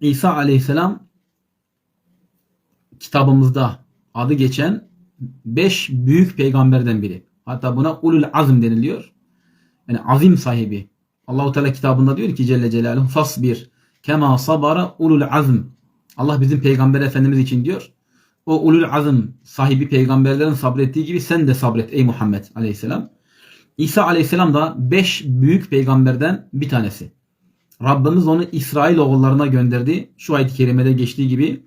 İsa aleyhisselam kitabımızda adı geçen beş büyük peygamberden biri. Hatta buna ulul azm deniliyor. Yani azim sahibi. Allahu Teala kitabında diyor ki Celle Celaluhu fasbir kema sabara ulul azm. Allah bizim peygamber efendimiz için diyor. O ulul azm sahibi peygamberlerin sabrettiği gibi sen de sabret ey Muhammed aleyhisselam. İsa aleyhisselam da beş büyük peygamberden bir tanesi. Rabbimiz onu İsrail oğullarına gönderdi. Şu ayet-i kerimede geçtiği gibi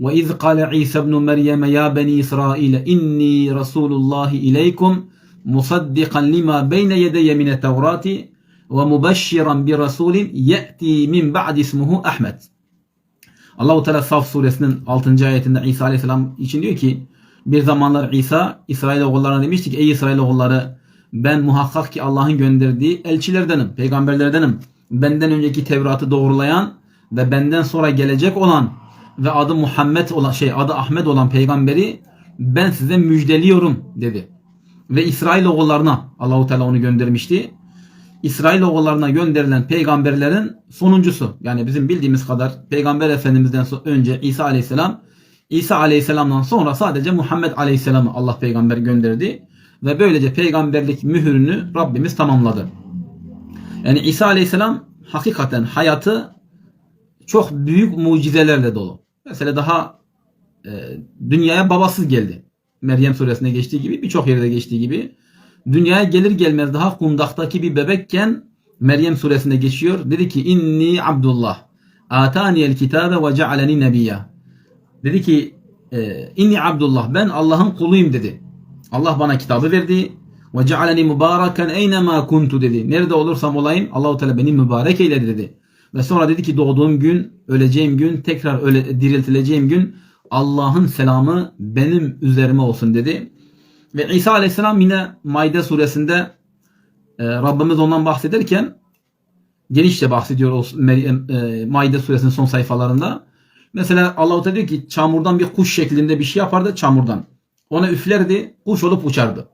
ve iz kâle İsa ibn Meryem ya beni İsrail inni Rasulullah ileykum musaddiqan lima beyne yedeye mine tevrati ve mubeşşiran bir rasulin ye'ti min ba'di ismuhu Ahmet. Allahu Teala Saf suresinin 6. ayetinde İsa Aleyhisselam için diyor ki bir zamanlar İsa İsrail oğullarına demiştik ey İsrail oğulları ben muhakkak ki Allah'ın gönderdiği elçilerdenim, peygamberlerdenim. Benden önceki Tevrat'ı doğrulayan ve benden sonra gelecek olan ve adı Muhammed olan şey adı Ahmet olan peygamberi ben size müjdeliyorum dedi. Ve İsrail oğullarına Allahu Teala onu göndermişti. İsrail oğullarına gönderilen peygamberlerin sonuncusu. Yani bizim bildiğimiz kadar peygamber efendimizden önce İsa aleyhisselam İsa aleyhisselamdan sonra sadece Muhammed aleyhisselamı Allah peygamber gönderdi. Ve böylece peygamberlik mühürünü Rabbimiz tamamladı. Yani İsa aleyhisselam hakikaten hayatı çok büyük mucizelerle dolu. Mesela daha e, dünyaya babasız geldi. Meryem suresinde geçtiği gibi birçok yerde geçtiği gibi dünyaya gelir gelmez daha kundaktaki bir bebekken Meryem suresinde geçiyor. Dedi ki inni Abdullah ataniyel kitabe ve cealeni nebiyya. Dedi ki e, inni Abdullah ben Allah'ın kuluyum dedi. Allah bana kitabı verdi ve cealeni mübareken eynema kuntu dedi. Nerede olursam olayım Allahu Teala beni mübarek eyledi dedi. Ve sonra dedi ki doğduğum gün, öleceğim gün, tekrar öle, diriltileceğim gün Allah'ın selamı benim üzerime olsun dedi. Ve İsa Aleyhisselam yine Maide suresinde e, Rabbimiz ondan bahsederken genişçe bahsediyor o Meryem, e, Maide suresinin son sayfalarında. Mesela Allah-u Teala diyor ki çamurdan bir kuş şeklinde bir şey yapardı çamurdan. Ona üflerdi, kuş olup uçardı.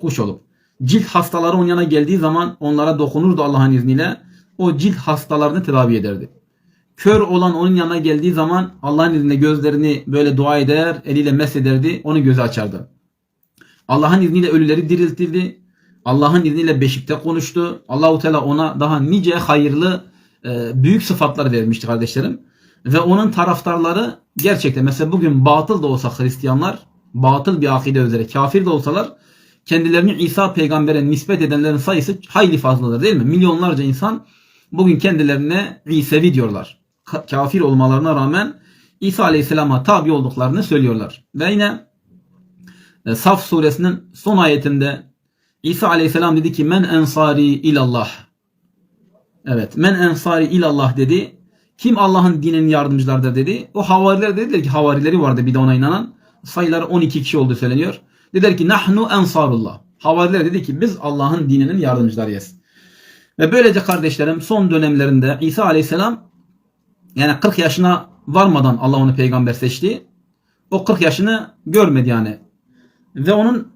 Kuş olup. Cilt hastaları onun yanına geldiği zaman onlara dokunurdu Allah'ın izniyle. O cilt hastalarını tedavi ederdi. Kör olan onun yanına geldiği zaman Allah'ın izniyle gözlerini böyle dua eder, eliyle mesederdi, onun gözü açardı. Allah'ın izniyle ölüleri diriltirdi. Allah'ın izniyle beşikte konuştu. Allahu Teala ona daha nice hayırlı e, büyük sıfatlar vermişti kardeşlerim. Ve onun taraftarları gerçekten mesela bugün batıl da olsa Hristiyanlar, batıl bir akide üzere kafir de olsalar kendilerini İsa peygambere nispet edenlerin sayısı hayli fazladır değil mi? Milyonlarca insan bugün kendilerine İsevi diyorlar. Ka- Kafir olmalarına rağmen İsa aleyhisselama tabi olduklarını söylüyorlar. Ve yine e, Saf suresinin son ayetinde İsa aleyhisselam dedi ki men ensari ilallah. Evet men ensari ilallah dedi. Kim Allah'ın dininin yardımcılarıdır dedi. O havariler dediler ki havarileri vardı bir de ona inanan. Sayıları 12 kişi olduğu söyleniyor. Dediler ki nahnu ensarullah. Havariler dedi ki biz Allah'ın dininin yardımcılarıyız. Ve böylece kardeşlerim son dönemlerinde İsa aleyhisselam yani 40 yaşına varmadan Allah onu peygamber seçti. O 40 yaşını görmedi yani. Ve onun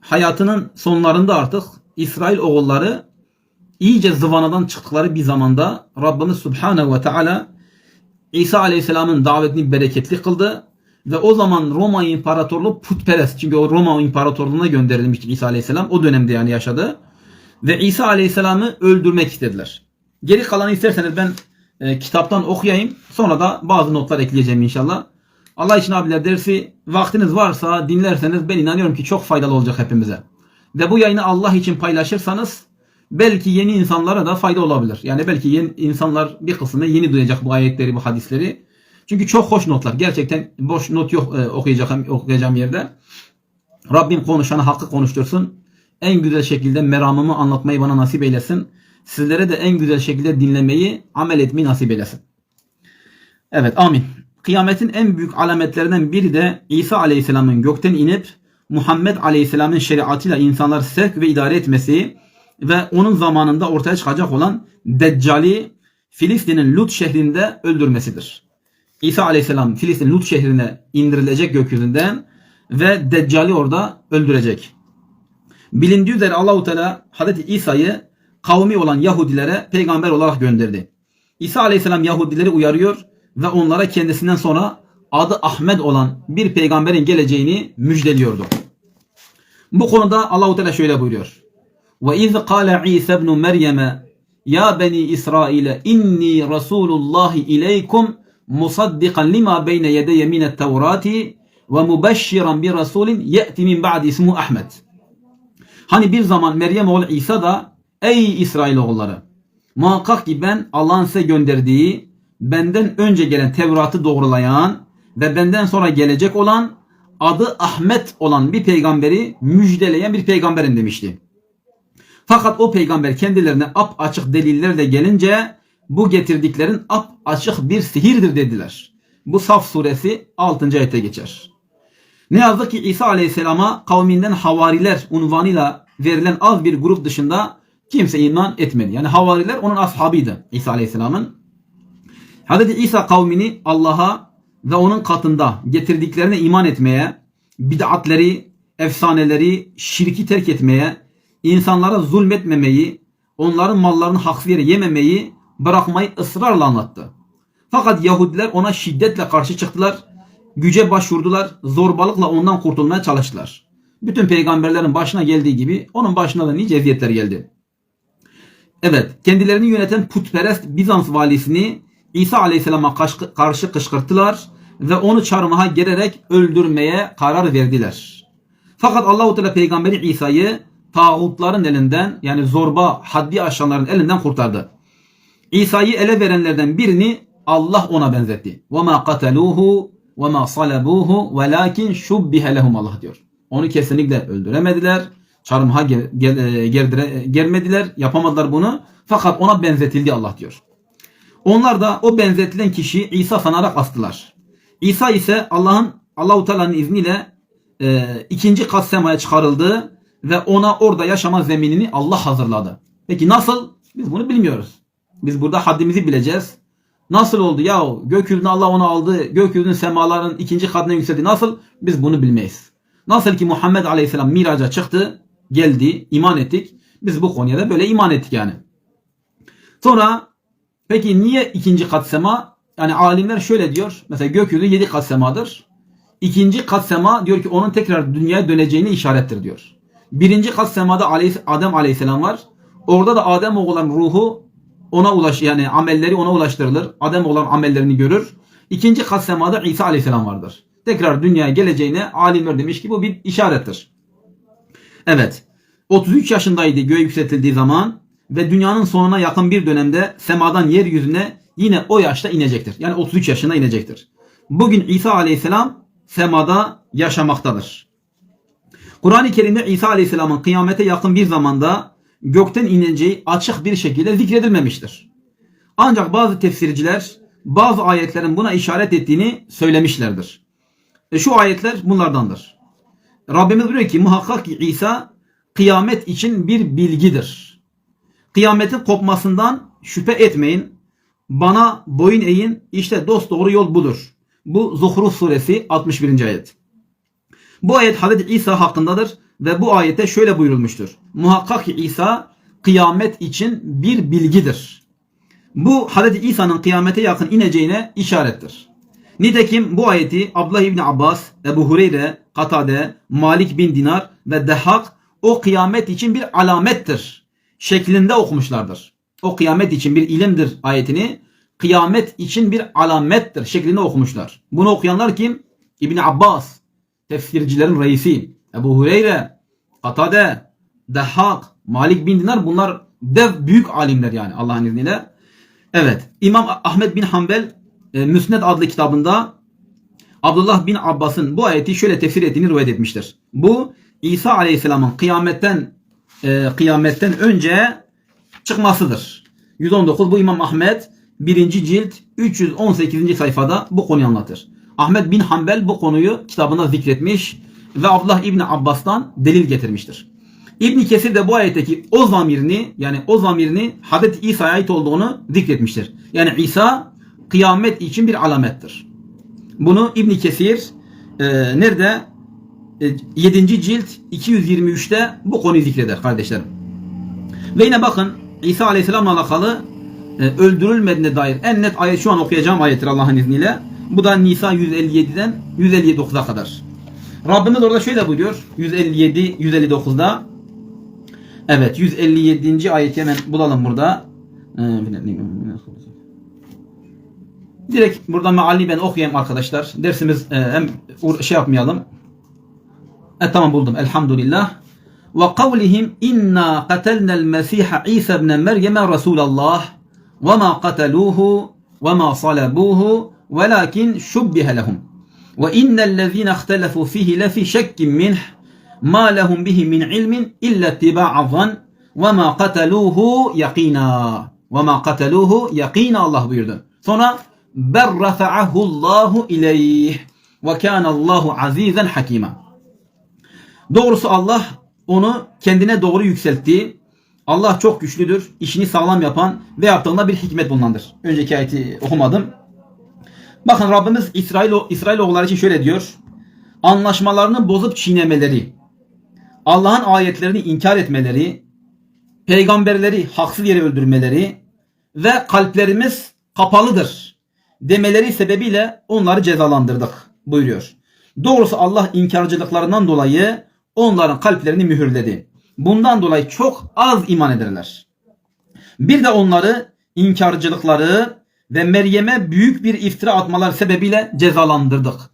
hayatının sonlarında artık İsrail oğulları iyice zıvanadan çıktıkları bir zamanda Rabbimiz Subhanahu ve Teala İsa Aleyhisselam'ın davetini bereketli kıldı ve o zaman Roma İmparatorluğu putperest çünkü o Roma İmparatorluğu'na gönderilmişti İsa Aleyhisselam o dönemde yani yaşadı ve İsa Aleyhisselam'ı öldürmek istediler. Geri kalanı isterseniz ben e, kitaptan okuyayım sonra da bazı notlar ekleyeceğim inşallah. Allah için abiler dersi vaktiniz varsa dinlerseniz ben inanıyorum ki çok faydalı olacak hepimize. Ve bu yayını Allah için paylaşırsanız belki yeni insanlara da fayda olabilir. Yani belki yeni insanlar bir kısmı yeni duyacak bu ayetleri, bu hadisleri. Çünkü çok hoş notlar. Gerçekten boş not yok e, okuyacağım, okuyacağım yerde. Rabbim konuşanı hakkı konuştursun. En güzel şekilde meramımı anlatmayı bana nasip eylesin. Sizlere de en güzel şekilde dinlemeyi, amel etmeyi nasip eylesin. Evet amin. Kıyametin en büyük alametlerinden biri de İsa Aleyhisselam'ın gökten inip Muhammed Aleyhisselam'ın şeriatıyla insanları sevk ve idare etmesi ve onun zamanında ortaya çıkacak olan Deccali Filistin'in Lut şehrinde öldürmesidir. İsa Aleyhisselam Filistin Lut şehrine indirilecek gökyüzünden ve Deccali orada öldürecek. Bilindiği üzere Allahu Teala Hazreti İsa'yı kavmi olan Yahudilere peygamber olarak gönderdi. İsa Aleyhisselam Yahudileri uyarıyor ve onlara kendisinden sonra adı Ahmet olan bir peygamberin geleceğini müjdeliyordu. Bu konuda Allahu Teala şöyle buyuruyor. Ve iz qala İsa ibn Meryem ya beni İsrail inni rasulullah ileykum musaddiqan lima beyne yedeye minet tevrati ve mübeşşiran bir rasulin ye'ti min ba'di ismu Ahmet. Hani bir zaman Meryem oğlu İsa da ey İsrailoğulları muhakkak ki ben Allah'ın size gönderdiği benden önce gelen Tevrat'ı doğrulayan ve benden sonra gelecek olan adı Ahmet olan bir peygamberi müjdeleyen bir peygamberim demişti. Fakat o peygamber kendilerine ap açık delillerle gelince bu getirdiklerin ap açık bir sihirdir dediler. Bu Saf suresi 6. ayete geçer. Ne yazık ki İsa Aleyhisselam'a kavminden havariler unvanıyla verilen az bir grup dışında kimse iman etmedi. Yani havariler onun ashabıydı İsa Aleyhisselam'ın. Hz. İsa kavmini Allah'a ve onun katında getirdiklerine iman etmeye, bid'atleri, efsaneleri, şirki terk etmeye, insanlara zulmetmemeyi, onların mallarını haksız yere yememeyi, bırakmayı ısrarla anlattı. Fakat Yahudiler ona şiddetle karşı çıktılar, güce başvurdular, zorbalıkla ondan kurtulmaya çalıştılar. Bütün peygamberlerin başına geldiği gibi onun başına da nice eziyetler geldi. Evet, kendilerini yöneten putperest Bizans valisini İsa Aleyhisselam'a karşı kışkırttılar ve onu çarmıha gererek öldürmeye karar verdiler. Fakat Allahu Teala peygamberi İsa'yı tağutların elinden yani zorba haddi aşanların elinden kurtardı. İsa'yı ele verenlerden birini Allah ona benzetti. وَمَا قَتَلُوهُ وَمَا صَلَبُوهُ وَلَاكِنْ شُبِّهَ لَهُمْ Allah diyor. Onu kesinlikle öldüremediler. Çarmıha ger, ger, gerdire, germediler. Yapamadılar bunu. Fakat ona benzetildi Allah diyor. Onlar da o benzetilen kişiyi İsa sanarak astılar. İsa ise Allah'ın Allahu Teala'nın izniyle e, ikinci kat semaya çıkarıldı ve ona orada yaşama zeminini Allah hazırladı. Peki nasıl? Biz bunu bilmiyoruz. Biz burada haddimizi bileceğiz. Nasıl oldu ya gökyüzüne Allah onu aldı, gökyüzünün semaların ikinci katına yükseldi. Nasıl? Biz bunu bilmeyiz. Nasıl ki Muhammed Aleyhisselam miraca çıktı, geldi, iman ettik. Biz bu konuya da böyle iman ettik yani. Sonra peki niye ikinci kat sema? Yani alimler şöyle diyor. Mesela gökyüzü yedi kat semadır. İkinci kat sema diyor ki onun tekrar dünyaya döneceğini işarettir diyor. Birinci kat semada Adem Aleyhisselam var. Orada da Adem oğlan ruhu ona ulaş yani amelleri ona ulaştırılır. Adem olan amellerini görür. İkinci kat semada İsa Aleyhisselam vardır. Tekrar dünyaya geleceğine alimler demiş ki bu bir işarettir. Evet. 33 yaşındaydı göğe yükseltildiği zaman ve dünyanın sonuna yakın bir dönemde semadan yeryüzüne yine o yaşta inecektir. Yani 33 yaşında inecektir. Bugün İsa Aleyhisselam semada yaşamaktadır. Kur'an-ı Kerim'de İsa Aleyhisselam'ın kıyamete yakın bir zamanda gökten ineceği açık bir şekilde zikredilmemiştir. Ancak bazı tefsirciler bazı ayetlerin buna işaret ettiğini söylemişlerdir. E şu ayetler bunlardandır. Rabbimiz diyor ki muhakkak İsa kıyamet için bir bilgidir. Kıyametin kopmasından şüphe etmeyin. Bana boyun eğin. İşte dost doğru yol budur. Bu Zuhruf suresi 61. ayet. Bu ayet Hazreti İsa hakkındadır ve bu ayette şöyle buyurulmuştur. Muhakkak İsa kıyamet için bir bilgidir. Bu Hazreti İsa'nın kıyamete yakın ineceğine işarettir. Nitekim bu ayeti Abdullah İbni Abbas, Ebu Hureyre, Katade, Malik bin Dinar ve Dehak o kıyamet için bir alamettir şeklinde okumuşlardır. O kıyamet için bir ilimdir ayetini kıyamet için bir alamettir şeklinde okumuşlar. Bunu okuyanlar kim? İbni Abbas, tefsircilerin reisi. Ebu Hureyre, Katade, Dehak, Malik bin Dinar bunlar dev büyük alimler yani Allah'ın izniyle. Evet. İmam Ahmet bin Hanbel e, Müsned adlı kitabında Abdullah bin Abbas'ın bu ayeti şöyle tefsir ettiğini rivayet etmiştir. Bu İsa Aleyhisselam'ın kıyametten e, kıyametten önce çıkmasıdır. 119 bu İmam Ahmet 1. cilt 318. sayfada bu konuyu anlatır. Ahmet bin Hanbel bu konuyu kitabında zikretmiş ve Abdullah İbni Abbas'tan delil getirmiştir. İbn Kesir de bu ayetteki o zamirini yani o zamirini Hazreti İsa'ya ait olduğunu zikretmiştir. Yani İsa kıyamet için bir alamettir. Bunu İbn Kesir e, nerede? E, 7. cilt 223'te bu konuyu zikreder kardeşlerim. Ve yine bakın İsa Aleyhisselam'la alakalı e, öldürülmediğine dair en net ayet şu an okuyacağım ayettir Allah'ın izniyle. Bu da Nisa 157'den 159'a kadar. Rabbimiz orada şöyle buyuruyor. 157 159'da Evet 157. ayeti hemen bulalım burada. Ee, Direkt burada mealli ben okuyayım arkadaşlar. Dersimiz e, hem şey yapmayalım. E, tamam buldum. Elhamdülillah. Ve kavlihim inna qatelnel Mesih İsa ibn Meryem Resulallah ve ma qataluhu ve ma salabuhu velakin şubbihe lehum. Ve innellezine ihtelefu fihi lefi şekkin minh ma lehum bihi min ilmin illa ittiba'a zan ve ma qataluhu yakina. Ve ma qataluhu yakina Allah buyurdu. Sonra ber rafa'ahu Allahu ileyh ve kana Allahu azizan hakima. Doğrusu Allah onu kendine doğru yükseltti. Allah çok güçlüdür, işini sağlam yapan ve yaptığında bir hikmet bulunandır. Önceki ayeti okumadım. Bakın Rabbimiz İsrail, İsrail oğulları için şöyle diyor. Anlaşmalarını bozup çiğnemeleri, Allah'ın ayetlerini inkar etmeleri, peygamberleri haksız yere öldürmeleri ve kalplerimiz kapalıdır demeleri sebebiyle onları cezalandırdık buyuruyor. Doğrusu Allah inkarcılıklarından dolayı onların kalplerini mühürledi. Bundan dolayı çok az iman ederler. Bir de onları inkarcılıkları ve Meryem'e büyük bir iftira atmalar sebebiyle cezalandırdık.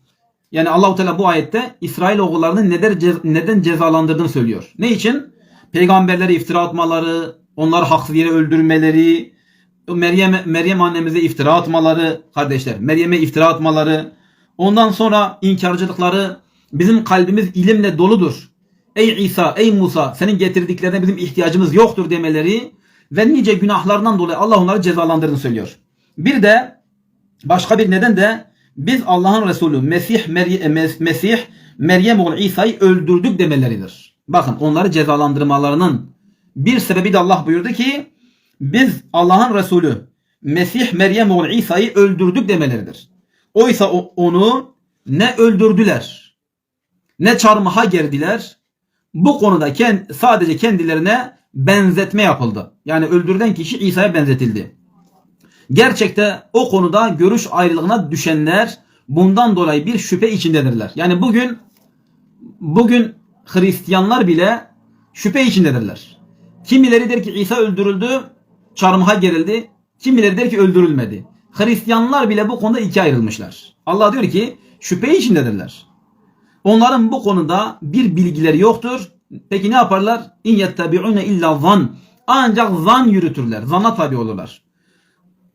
Yani Allahu Teala bu ayette İsrail oğullarını neden, neden cezalandırdığını söylüyor. Ne için? Peygamberlere iftira atmaları, onları haksız yere öldürmeleri, Meryem Meryem annemize iftira atmaları kardeşler. Meryem'e iftira atmaları, ondan sonra inkarcılıkları bizim kalbimiz ilimle doludur. Ey İsa, ey Musa senin getirdiklerine bizim ihtiyacımız yoktur demeleri ve nice günahlarından dolayı Allah onları cezalandırdığını söylüyor. Bir de başka bir neden de biz Allah'ın Resulü Mesih Mery- Mes- Mesih Meryem oğlu İsa'yı öldürdük demeleridir. Bakın onları cezalandırmalarının bir sebebi de Allah buyurdu ki biz Allah'ın Resulü Mesih Meryem oğlu İsa'yı öldürdük demeleridir. Oysa onu ne öldürdüler ne çarmıha gerdiler. Bu konuda sadece kendilerine benzetme yapıldı. Yani öldürülen kişi İsa'ya benzetildi. Gerçekte o konuda görüş ayrılığına düşenler bundan dolayı bir şüphe içindedirler. Yani bugün bugün Hristiyanlar bile şüphe içindedirler. Kimileri der ki İsa öldürüldü, çarmıha gerildi. Kimileri der ki öldürülmedi. Hristiyanlar bile bu konuda ikiye ayrılmışlar. Allah diyor ki şüphe içindedirler. Onların bu konuda bir bilgileri yoktur. Peki ne yaparlar? İn yettebi'une illa zan. Ancak zan yürütürler. Zana tabi olurlar.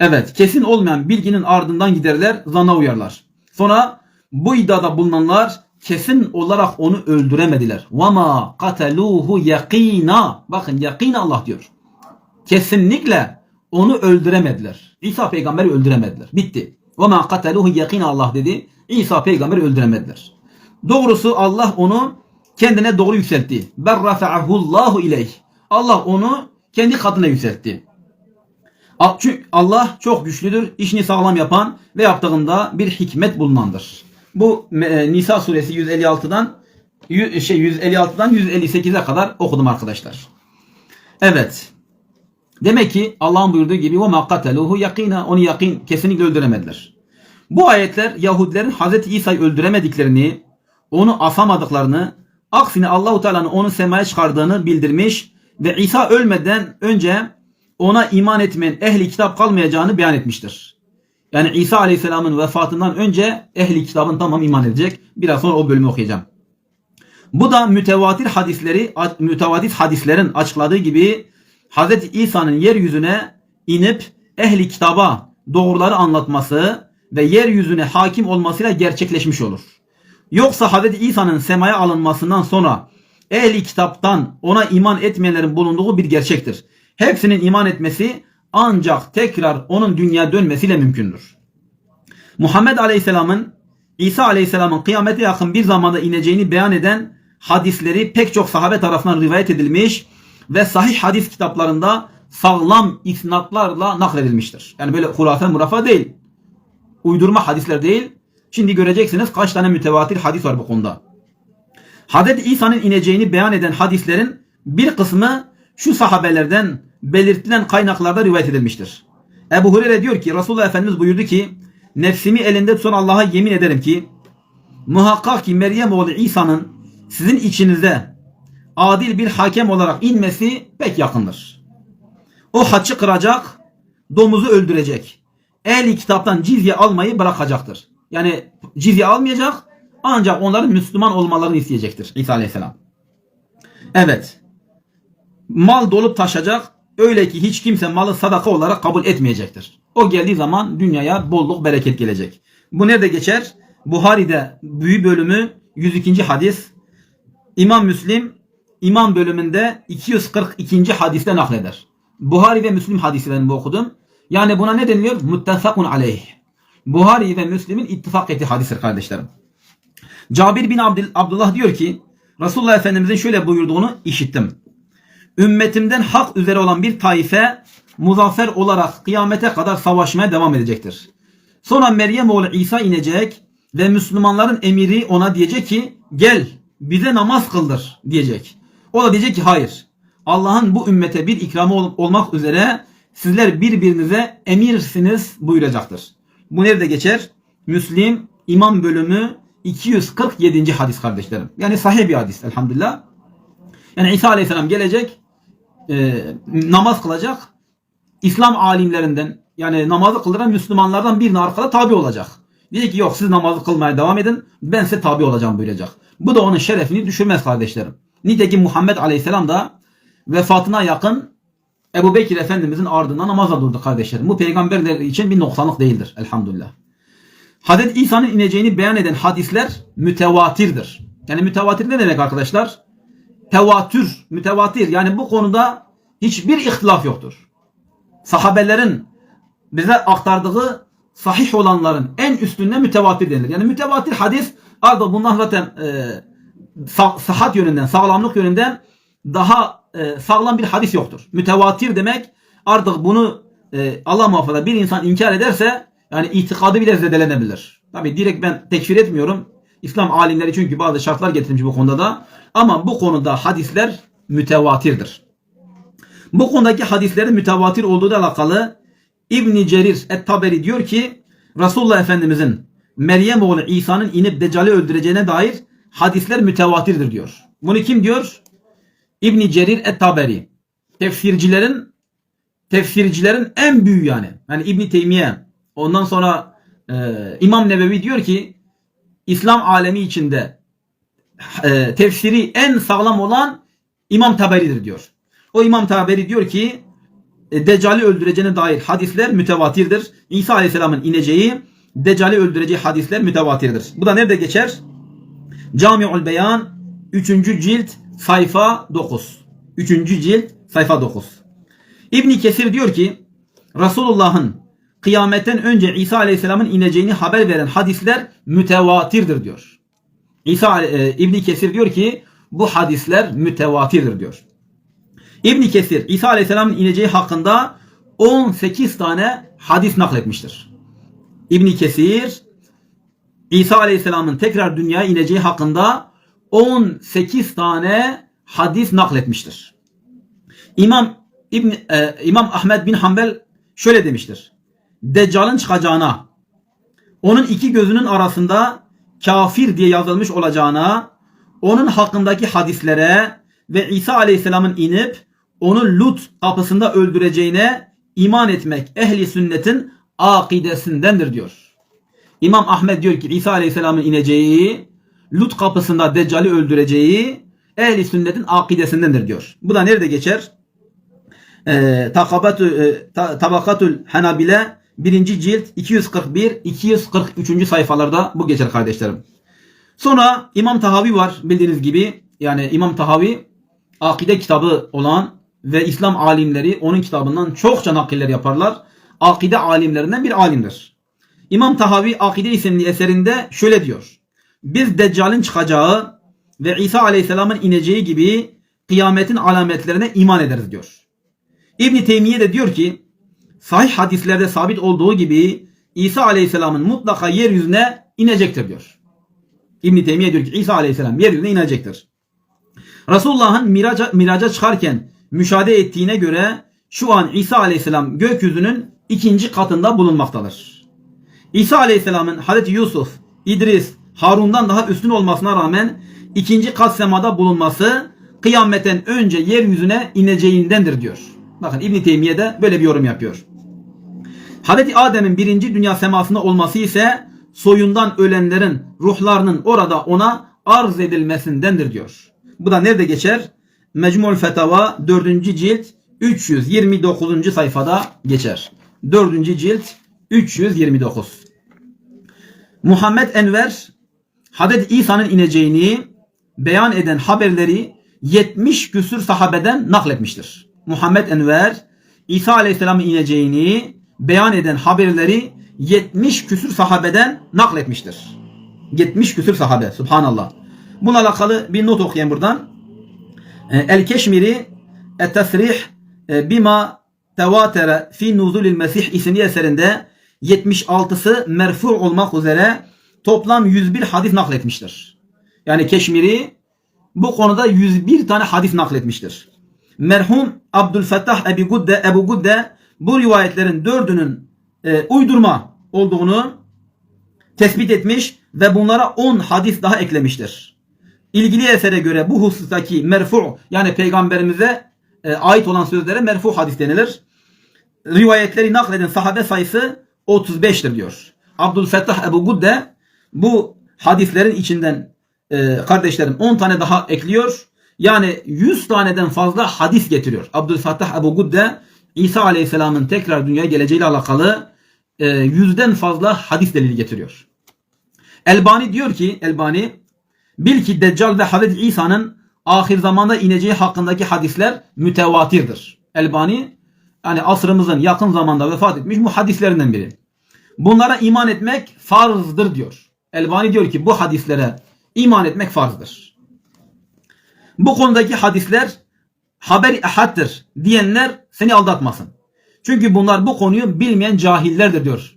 Evet, kesin olmayan bilginin ardından giderler, zana uyarlar. Sonra bu iddiada bulunanlar kesin olarak onu öldüremediler. وَمَا قَتَلُوهُ yakina. Bakın yakina Allah diyor. Kesinlikle onu öldüremediler. İsa peygamberi öldüremediler. Bitti. وَمَا قَتَلُوهُ yakina Allah dedi. İsa peygamberi öldüremediler. Doğrusu Allah onu kendine doğru yükseltti. بَرَّفَعَهُ اللّٰهُ ileyh. Allah onu kendi katına yükseltti. Çünkü Allah çok güçlüdür, işini sağlam yapan ve yaptığında bir hikmet bulunandır. Bu e, Nisa suresi 156'dan yü- şey 156'dan 158'e kadar okudum arkadaşlar. Evet. Demek ki Allah'ın buyurduğu gibi ve ma kateluhu yakina onu yakin kesinlikle öldüremediler. Bu ayetler Yahudilerin Hz. İsa'yı öldüremediklerini, onu asamadıklarını, aksine Allahu Teala'nın onu semaya çıkardığını bildirmiş ve İsa ölmeden önce ona iman etmeyen ehli kitap kalmayacağını beyan etmiştir. Yani İsa Aleyhisselam'ın vefatından önce ehli kitabın tamam iman edecek. Biraz sonra o bölümü okuyacağım. Bu da mütevatir hadisleri, mütevatir hadislerin açıkladığı gibi Hz. İsa'nın yeryüzüne inip ehli kitaba doğruları anlatması ve yeryüzüne hakim olmasıyla gerçekleşmiş olur. Yoksa Hz. İsa'nın semaya alınmasından sonra ehli kitaptan ona iman etmeyenlerin bulunduğu bir gerçektir. Hepsinin iman etmesi ancak tekrar onun dünya dönmesiyle mümkündür. Muhammed Aleyhisselam'ın İsa Aleyhisselam'ın kıyamete yakın bir zamanda ineceğini beyan eden hadisleri pek çok sahabe tarafından rivayet edilmiş ve sahih hadis kitaplarında sağlam isnatlarla nakledilmiştir. Yani böyle hurafe murafa değil. Uydurma hadisler değil. Şimdi göreceksiniz kaç tane mütevatir hadis var bu konuda. Hazreti İsa'nın ineceğini beyan eden hadislerin bir kısmı şu sahabelerden belirtilen kaynaklarda rivayet edilmiştir. Ebu Hureyre diyor ki Resulullah Efendimiz buyurdu ki nefsimi elinde tutan Allah'a yemin ederim ki muhakkak ki Meryem oğlu İsa'nın sizin içinizde adil bir hakem olarak inmesi pek yakındır. O haçı kıracak, domuzu öldürecek. Ehli kitaptan cizye almayı bırakacaktır. Yani cizye almayacak ancak onların Müslüman olmalarını isteyecektir İsa Aleyhisselam. Evet. Mal dolup taşacak. Öyle ki hiç kimse malı sadaka olarak kabul etmeyecektir. O geldiği zaman dünyaya bolluk bereket gelecek. Bu nerede geçer? Buhari'de büyü bölümü 102. hadis. İmam Müslim İmam bölümünde 242. hadiste nakleder. Buhari ve Müslim bu okudum. Yani buna ne deniliyor? Muttefakun aleyh. Buhari ve Müslim'in ittifak ettiği hadistir kardeşlerim. Cabir bin Abdullah diyor ki Resulullah Efendimizin şöyle buyurduğunu işittim. Ümmetimden hak üzere olan bir taife muzaffer olarak kıyamete kadar savaşmaya devam edecektir. Sonra Meryem oğlu İsa inecek ve Müslümanların emiri ona diyecek ki gel bize namaz kıldır diyecek. O da diyecek ki hayır. Allah'ın bu ümmete bir ikramı ol- olmak üzere sizler birbirinize emirsiniz buyuracaktır. Bu nerede geçer? Müslim İmam bölümü 247. hadis kardeşlerim. Yani sahih bir hadis elhamdülillah. Yani İsa Aleyhisselam gelecek e, namaz kılacak. İslam alimlerinden yani namazı kıldıran Müslümanlardan birine arkada tabi olacak. Diyecek ki yok siz namazı kılmaya devam edin ben size tabi olacağım buyuracak. Bu da onun şerefini düşürmez kardeşlerim. Nitekim Muhammed Aleyhisselam da vefatına yakın Ebu Bekir Efendimizin ardından namaza durdu kardeşlerim. Bu peygamberler için bir noksanlık değildir elhamdülillah. Hazreti İsa'nın ineceğini beyan eden hadisler mütevatirdir. Yani mütevatir ne demek arkadaşlar? Tevatür, mütevatir. Yani bu konuda hiçbir ihtilaf yoktur. Sahabelerin bize aktardığı sahih olanların en üstünde mütevatir denilir. Yani mütevatir hadis artık bundan zaten e, sah- sıhhat yönünden, sağlamlık yönünden daha e, sağlam bir hadis yoktur. Mütevatir demek artık bunu e, Allah muhafaza bir insan inkar ederse yani itikadı bile zedelenebilir. Tabi direkt ben tekfir etmiyorum. İslam alimleri çünkü bazı şartlar getirmiş bu konuda da. Ama bu konuda hadisler mütevatirdir. Bu konudaki hadislerin mütevatir olduğu ile alakalı İbn Cerir et-Taberi diyor ki Resulullah Efendimizin Meryem oğlu İsa'nın inip Deccal'i öldüreceğine dair hadisler mütevatirdir diyor. Bunu kim diyor? İbn Cerir et-Taberi. Tefsircilerin tefsircilerin en büyüğü yani. Yani İbn Teymiye. Ondan sonra e, İmam Nebevi diyor ki İslam alemi içinde e, tefsiri en sağlam olan İmam Taberi'dir diyor. O İmam Taberi diyor ki e, Deccal'i öldüreceğine dair hadisler mütevatirdir. İsa Aleyhisselam'ın ineceği, Deccal'i öldüreceği hadisler mütevatirdir. Bu da nerede geçer? Cami'ul Beyan 3. cilt sayfa 9. 3. cilt sayfa 9. İbni Kesir diyor ki Resulullah'ın kıyametten önce İsa Aleyhisselam'ın ineceğini haber veren hadisler mütevatirdir diyor. İsa e, İbni Kesir diyor ki bu hadisler mütevatirdir diyor. İbni Kesir İsa Aleyhisselam'ın ineceği hakkında 18 tane hadis nakletmiştir. İbni Kesir İsa Aleyhisselam'ın tekrar dünyaya ineceği hakkında 18 tane hadis nakletmiştir. İmam İbn e, İmam Ahmed bin Hanbel şöyle demiştir. Deccal'ın çıkacağına, onun iki gözünün arasında kafir diye yazılmış olacağına, onun hakkındaki hadislere ve İsa Aleyhisselam'ın inip onu Lut kapısında öldüreceğine iman etmek ehli sünnetin akidesindendir diyor. İmam Ahmed diyor ki İsa Aleyhisselam'ın ineceği, Lut kapısında Deccal'i öldüreceği ehli sünnetin akidesindendir diyor. Bu da nerede geçer? Ee, Takabatu, e, Hanabile 1. cilt 241 243. sayfalarda bu geçer kardeşlerim. Sonra İmam Tahavi var bildiğiniz gibi. Yani İmam Tahavi akide kitabı olan ve İslam alimleri onun kitabından çokça nakiller yaparlar. Akide alimlerinden bir alimdir. İmam Tahavi Akide isimli eserinde şöyle diyor. Biz Deccal'in çıkacağı ve İsa Aleyhisselam'ın ineceği gibi kıyametin alametlerine iman ederiz diyor. İbn Teymiye de diyor ki sahih hadislerde sabit olduğu gibi İsa Aleyhisselam'ın mutlaka yeryüzüne inecektir diyor. İbn Teymiye diyor ki İsa Aleyhisselam yeryüzüne inecektir. Resulullah'ın miraca, miraca çıkarken müşahede ettiğine göre şu an İsa Aleyhisselam gökyüzünün ikinci katında bulunmaktadır. İsa Aleyhisselam'ın Hazreti Yusuf, İdris, Harun'dan daha üstün olmasına rağmen ikinci kat semada bulunması kıyametten önce yeryüzüne ineceğindendir diyor. Bakın İbn Teymiye de böyle bir yorum yapıyor. Hazreti Adem'in birinci dünya semasında olması ise soyundan ölenlerin ruhlarının orada ona arz edilmesindendir diyor. Bu da nerede geçer? Mecmul Fetava 4. cilt 329. sayfada geçer. 4. cilt 329. Muhammed Enver Hazreti İsa'nın ineceğini beyan eden haberleri 70 küsür sahabeden nakletmiştir. Muhammed Enver İsa Aleyhisselam'ın ineceğini beyan eden haberleri 70 küsür sahabeden nakletmiştir. 70 küsür sahabe. Subhanallah. Bununla alakalı bir not okuyayım buradan. Ee, El-Keşmiri Et-Tesrih e, Bima Tevatere Fi Nuzulil Mesih isimli eserinde 76'sı merfu olmak üzere toplam 101 hadis nakletmiştir. Yani Keşmiri bu konuda 101 tane hadis nakletmiştir. Merhum Abdülfettah Ebu Gudde, Ebu Gudde bu rivayetlerin dördünün e, uydurma olduğunu tespit etmiş ve bunlara 10 hadis daha eklemiştir. İlgili esere göre bu husustaki merfu yani peygamberimize e, ait olan sözlere merfu hadis denilir. Rivayetleri nakleden sahabe sayısı 35'tir diyor. Abdülfettah Ebu Gudde bu hadislerin içinden e, kardeşlerim 10 tane daha ekliyor. Yani 100 taneden fazla hadis getiriyor. Abdülfettah Ebu Gudde İsa Aleyhisselam'ın tekrar dünyaya geleceğiyle alakalı e, yüzden fazla hadis delili getiriyor. Elbani diyor ki Elbani bil ki Deccal ve Hazreti İsa'nın ahir zamanda ineceği hakkındaki hadisler mütevatirdir. Elbani yani asrımızın yakın zamanda vefat etmiş muhadislerinden biri. Bunlara iman etmek farzdır diyor. Elbani diyor ki bu hadislere iman etmek farzdır. Bu konudaki hadisler haber ehattır diyenler seni aldatmasın. Çünkü bunlar bu konuyu bilmeyen cahillerdir diyor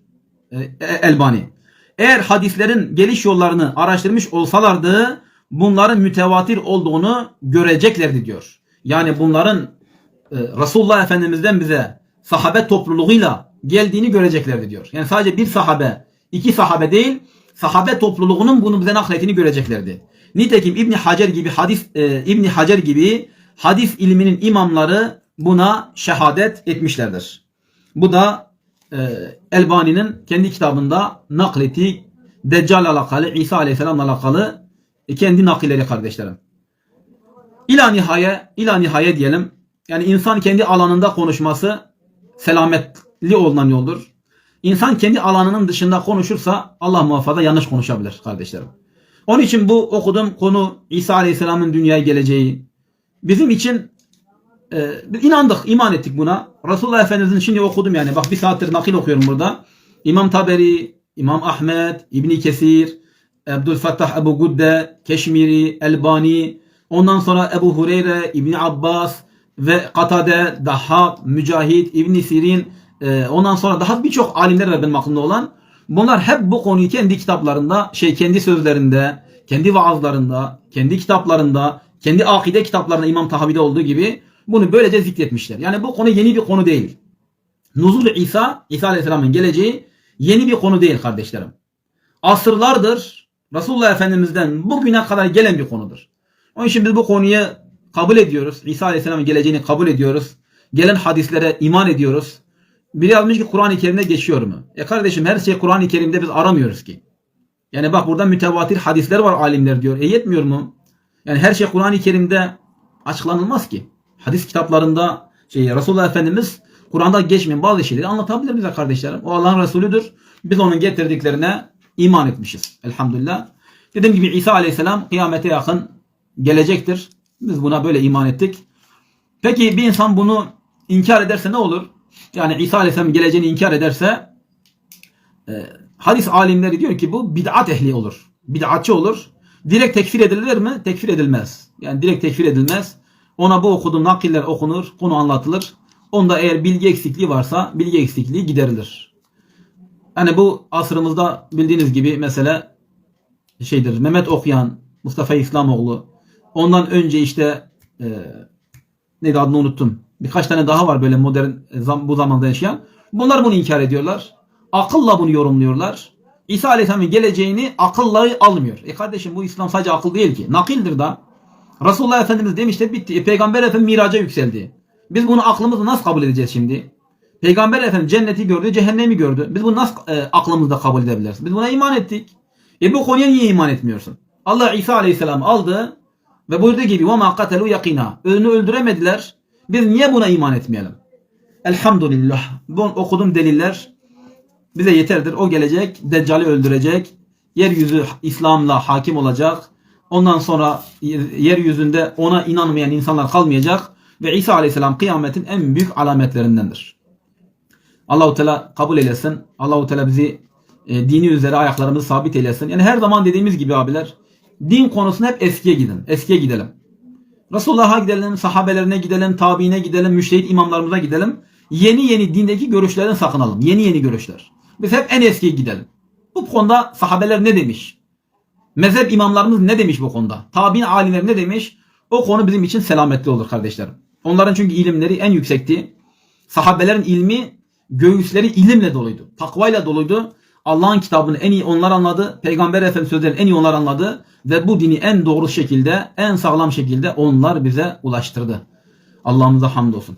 e, Elbani. Eğer hadislerin geliş yollarını araştırmış olsalardı bunların mütevatir olduğunu göreceklerdi diyor. Yani bunların e, Resulullah Efendimiz'den bize sahabe topluluğuyla geldiğini göreceklerdi diyor. Yani sadece bir sahabe, iki sahabe değil, sahabe topluluğunun bunu bize nakletini göreceklerdi. Nitekim İbn Hacer gibi hadis e, İbn Hacer gibi hadis ilminin imamları buna şehadet etmişlerdir. Bu da e, Elbani'nin kendi kitabında nakleti Deccal alakalı, İsa Aleyhisselam'la alakalı e, kendi nakilleri kardeşlerim. İla nihaye, ila nihaye diyelim. Yani insan kendi alanında konuşması selametli olunan yoldur. İnsan kendi alanının dışında konuşursa Allah muhafaza yanlış konuşabilir kardeşlerim. Onun için bu okuduğum konu İsa Aleyhisselam'ın dünyaya geleceği. Bizim için e, inandık, iman ettik buna. Resulullah Efendimiz'in şimdi okudum yani. Bak bir saattir nakil okuyorum burada. İmam Taberi, İmam Ahmet, İbni Kesir, Abdülfattah Ebu Gudde, Keşmiri, Elbani, ondan sonra Ebu Hureyre, İbni Abbas ve Katade, daha Mücahit, İbni Sirin, e, ondan sonra daha birçok alimler var benim aklımda olan. Bunlar hep bu konuyu kendi kitaplarında, şey kendi sözlerinde, kendi vaazlarında, kendi kitaplarında, kendi akide kitaplarında İmam Tahavi'de olduğu gibi bunu böylece zikretmişler. Yani bu konu yeni bir konu değil. Nuzul İsa, İsa Aleyhisselam'ın geleceği yeni bir konu değil kardeşlerim. Asırlardır Resulullah Efendimiz'den bugüne kadar gelen bir konudur. Onun için biz bu konuyu kabul ediyoruz. İsa Aleyhisselam'ın geleceğini kabul ediyoruz. Gelen hadislere iman ediyoruz. Biri yazmış ki Kur'an-ı Kerim'de geçiyor mu? E kardeşim her şey Kur'an-ı Kerim'de biz aramıyoruz ki. Yani bak burada mütevatir hadisler var alimler diyor. E yetmiyor mu? Yani her şey Kur'an-ı Kerim'de açıklanılmaz ki. Hadis kitaplarında şey Resulullah Efendimiz Kur'an'da geçmeyen bazı şeyleri anlatabilir bize kardeşlerim. O Allah'ın Resulüdür. Biz onun getirdiklerine iman etmişiz. Elhamdülillah. Dediğim gibi İsa Aleyhisselam kıyamete yakın gelecektir. Biz buna böyle iman ettik. Peki bir insan bunu inkar ederse ne olur? Yani İsa Aleyhisselam geleceğini inkar ederse e, hadis alimleri diyor ki bu bid'at ehli olur. Bid'atçı olur. Direkt tekfir edilir mi? Tekfir edilmez. Yani direkt tekfir edilmez. Ona bu okuduğum nakiller okunur, konu anlatılır. Onda eğer bilgi eksikliği varsa bilgi eksikliği giderilir. Yani bu asrımızda bildiğiniz gibi mesela şeydir Mehmet Okuyan, Mustafa İslamoğlu. Ondan önce işte e, neydi adını unuttum. Birkaç tane daha var böyle modern bu zamanda yaşayan. Bunlar bunu inkar ediyorlar. Akılla bunu yorumluyorlar. İsa Aleyhisselam'ın geleceğini akılları almıyor. E kardeşim bu İslam sadece akıl değil ki. Nakildir da. Resulullah Efendimiz demişti bitti. E, Peygamber Efendimiz miraca yükseldi. Biz bunu aklımızla nasıl kabul edeceğiz şimdi? Peygamber Efendimiz cenneti gördü, cehennemi gördü. Biz bunu nasıl e, aklımızda kabul edebiliriz? Biz buna iman ettik. E bu konuya niye iman etmiyorsun? Allah İsa Aleyhisselam aldı ve buyurduğu gibi وَمَا قَتَلُوا yakina. Önünü öldüremediler. Biz niye buna iman etmeyelim? Elhamdülillah. Bu okuduğum deliller bize yeterdir. O gelecek, Deccal'i öldürecek. Yeryüzü İslam'la hakim olacak. Ondan sonra yeryüzünde ona inanmayan insanlar kalmayacak. Ve İsa Aleyhisselam kıyametin en büyük alametlerindendir. Allahu Teala kabul eylesin. Allahu Teala bizi e, dini üzere ayaklarımızı sabit eylesin. Yani her zaman dediğimiz gibi abiler din konusunda hep eskiye gidin. Eskiye gidelim. Resulullah'a gidelim, sahabelerine gidelim, tabiine gidelim, müştehit imamlarımıza gidelim. Yeni yeni dindeki görüşlerden sakınalım. Yeni yeni görüşler. Biz hep en eskiye gidelim. Bu konuda sahabeler ne demiş? Mezhep imamlarımız ne demiş bu konuda? Tabi'in alimler ne demiş? O konu bizim için selametli olur kardeşlerim. Onların çünkü ilimleri en yüksekti. Sahabelerin ilmi göğüsleri ilimle doluydu. Takvayla doluydu. Allah'ın kitabını en iyi onlar anladı. Peygamber Efendimiz sözlerini en iyi onlar anladı. Ve bu dini en doğru şekilde, en sağlam şekilde onlar bize ulaştırdı. Allah'ımıza hamdolsun.